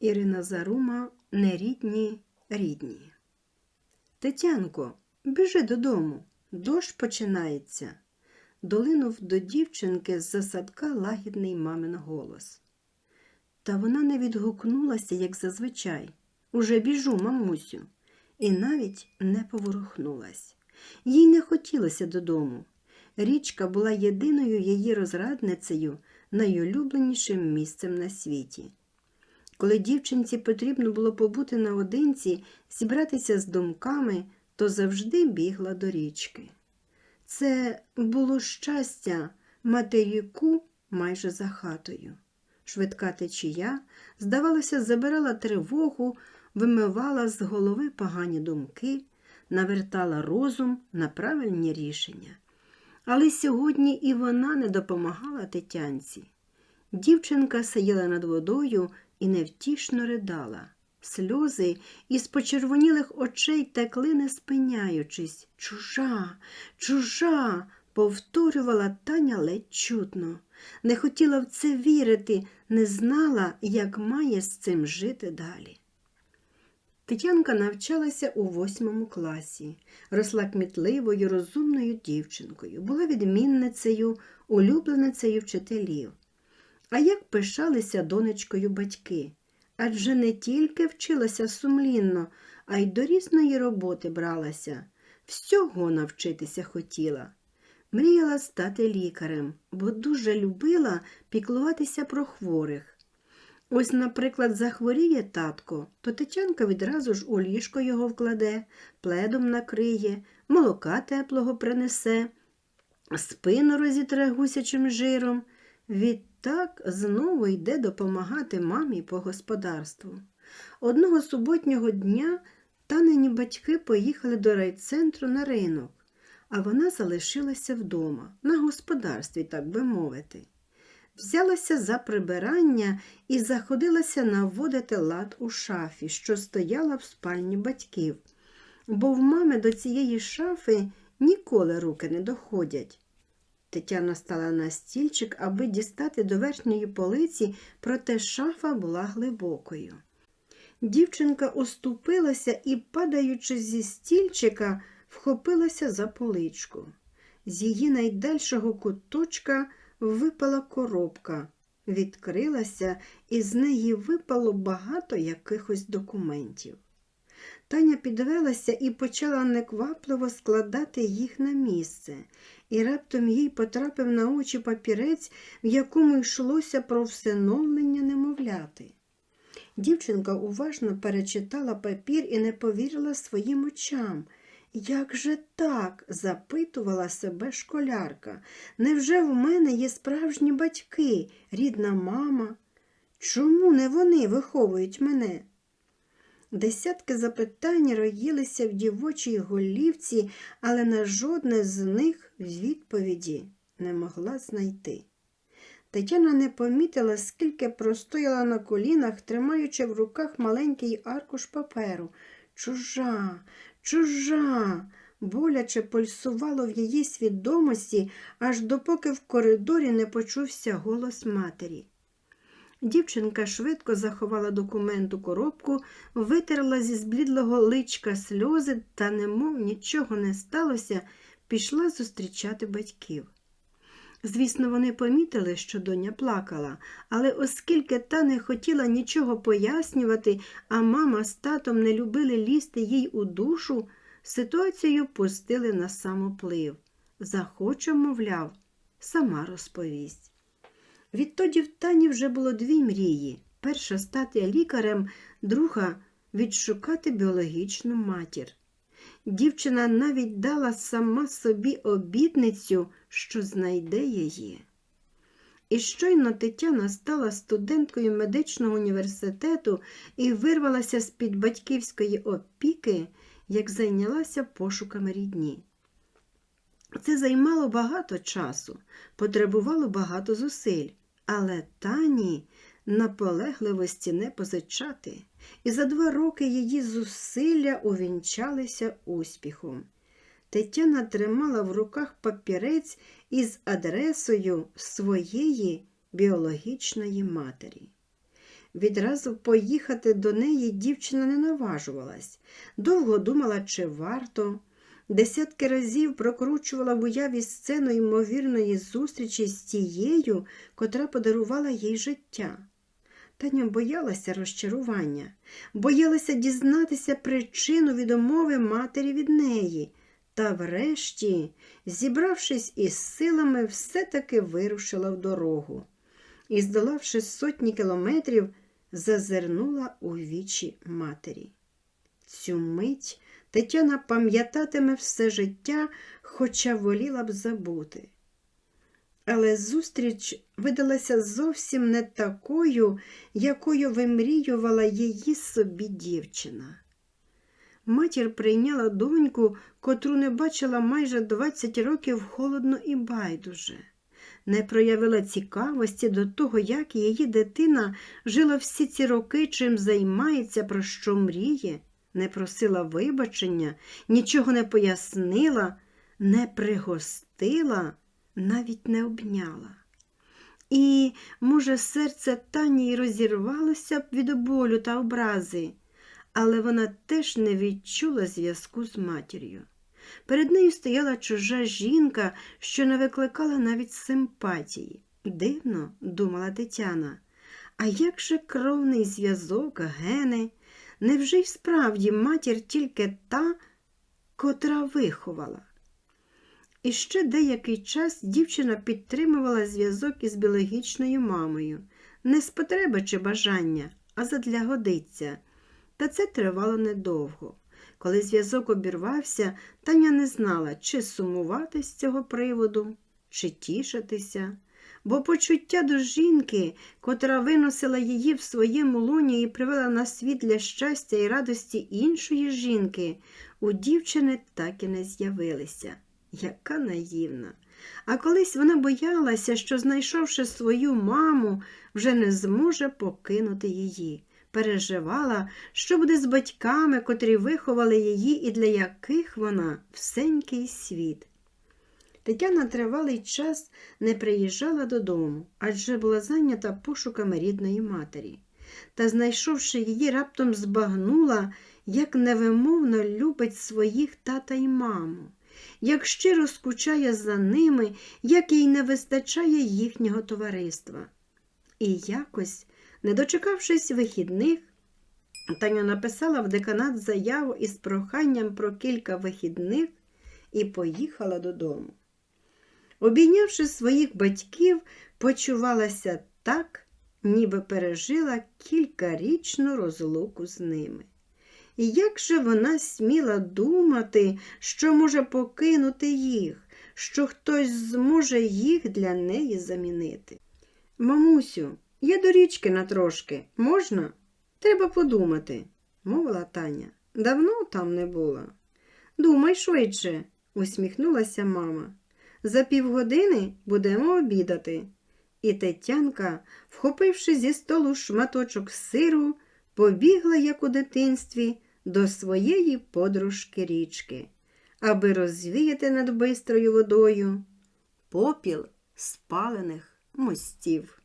Ірина Зарума нерідні рідні. Тетянко, біжи додому, дощ починається. Долинув до дівчинки з засадка лагідний мамин голос. Та вона не відгукнулася, як зазвичай. Уже біжу, мамусю, і навіть не поворухнулась. Їй не хотілося додому. Річка була єдиною її розрадницею, найулюбленішим місцем на світі. Коли дівчинці потрібно було побути наодинці, зібратися з думками, то завжди бігла до річки. Це було щастя матеріку майже за хатою. Швидка течія, здавалося, забирала тривогу, вимивала з голови погані думки, навертала розум на правильні рішення. Але сьогодні і вона не допомагала тетянці. Дівчинка сиділа над водою і невтішно ридала. Сльози із почервонілих очей текли, не спиняючись. Чужа, чужа, повторювала Таня ледь чутно. Не хотіла в це вірити, не знала, як має з цим жити далі. Тетянка навчалася у восьмому класі, росла кмітливою, розумною дівчинкою, була відмінницею, улюбленицею вчителів. А як пишалися донечкою батьки, адже не тільки вчилася сумлінно, а й до різної роботи бралася, всього навчитися хотіла. Мріяла стати лікарем, бо дуже любила піклуватися про хворих. Ось, наприклад, захворіє татко, то Тетянка відразу ж у ліжко його вкладе, пледом накриє, молока теплого принесе, спину розітре гусячим жиром. Відтак знову йде допомагати мамі по господарству. Одного суботнього дня танені батьки поїхали до райцентру на ринок, а вона залишилася вдома, на господарстві, так би мовити. Взялася за прибирання і заходилася наводити лад у шафі, що стояла в спальні батьків, бо в мами до цієї шафи ніколи руки не доходять. Тетяна стала на стільчик, аби дістати до верхньої полиці, проте шафа була глибокою. Дівчинка оступилася і, падаючи зі стільчика, вхопилася за поличку. З її найдальшого куточка випала коробка, відкрилася, і з неї випало багато якихось документів. Таня підвелася і почала неквапливо складати їх на місце, і раптом їй потрапив на очі папірець, в якому йшлося про всиновлення немовляти. Дівчинка уважно перечитала папір і не повірила своїм очам. Як же так? запитувала себе школярка. Невже в мене є справжні батьки, рідна мама? Чому не вони виховують мене? Десятки запитань роїлися в дівочій голівці, але на жодне з них відповіді не могла знайти. Тетяна не помітила, скільки простояла на колінах, тримаючи в руках маленький аркуш паперу. Чужа, чужа, боляче пульсувало в її свідомості, аж допоки в коридорі не почувся голос матері. Дівчинка швидко заховала документ у коробку, витерла зі зблідлого личка сльози та, немов нічого не сталося, пішла зустрічати батьків. Звісно, вони помітили, що доня плакала, але оскільки та не хотіла нічого пояснювати, а мама з татом не любили лізти їй у душу, ситуацію пустили на самоплив. Захоче, мовляв, сама розповість. Відтоді в Тані вже було дві мрії перша стати лікарем, друга відшукати біологічну матір. Дівчина навіть дала сама собі обітницю, що знайде її. І щойно Тетяна стала студенткою медичного університету і вирвалася з-під батьківської опіки, як зайнялася пошуками рідні. Це займало багато часу, потребувало багато зусиль, але Тані наполегливості не позичати, і за два роки її зусилля увінчалися успіхом. Тетяна тримала в руках папірець із адресою своєї біологічної матері. Відразу поїхати до неї дівчина не наважувалась. Довго думала, чи варто. Десятки разів прокручувала в уяві сцену ймовірної зустрічі з тією, котра подарувала їй життя. Таня боялася розчарування, боялася дізнатися причину відмови матері від неї. Та врешті, зібравшись із силами, все-таки вирушила в дорогу і, здолавши сотні кілометрів, зазирнула у вічі матері. Цю мить Тетяна пам'ятатиме все життя, хоча воліла б забути. Але зустріч видалася зовсім не такою, якою вимріювала її собі дівчина. Матір прийняла доньку, котру не бачила майже 20 років холодно і байдуже, не проявила цікавості до того, як її дитина жила всі ці роки, чим займається, про що мріє, не просила вибачення, нічого не пояснила, не пригостила, навіть не обняла. І, може, серце Тані розірвалося б від болю та образи, але вона теж не відчула зв'язку з матір'ю. Перед нею стояла чужа жінка, що не викликала навіть симпатії. Дивно, думала Тетяна. А як же кровний зв'язок, гени? Невже й справді матір тільки та, котра виховала? І ще деякий час дівчина підтримувала зв'язок із біологічною мамою, не з потреби чи бажання, а задля годиться. Та це тривало недовго. Коли зв'язок обірвався, Таня не знала, чи сумувати з цього приводу, чи тішитися, бо почуття до жінки, котра виносила її в своєму лоні і привела на світ для щастя і радості іншої жінки, у дівчини так і не з'явилися. Яка наївна. А колись вона боялася, що, знайшовши свою маму, вже не зможе покинути її. Переживала, що буде з батьками, котрі виховали її і для яких вона всенький світ. Тетяна тривалий час не приїжджала додому, адже була зайнята пошуками рідної матері. Та, знайшовши її, раптом збагнула, як невимовно любить своїх тата й маму, як щиро скучає за ними, як їй не вистачає їхнього товариства. І якось, не дочекавшись вихідних, Таня написала в деканат заяву із проханням про кілька вихідних і поїхала додому. Обійнявши своїх батьків, почувалася так, ніби пережила кількарічну розлуку з ними. І як же вона сміла думати, що може покинути їх, що хтось зможе їх для неї замінити? Мамусю, я до річки на трошки. Можна? Треба подумати, мовила Таня. Давно там не була. Думай швидше, усміхнулася мама. За півгодини будемо обідати. І Тетянка, вхопивши зі столу шматочок сиру, побігла, як у дитинстві, до своєї подружки річки, аби розвіяти над бистрою водою попіл спалених мостів.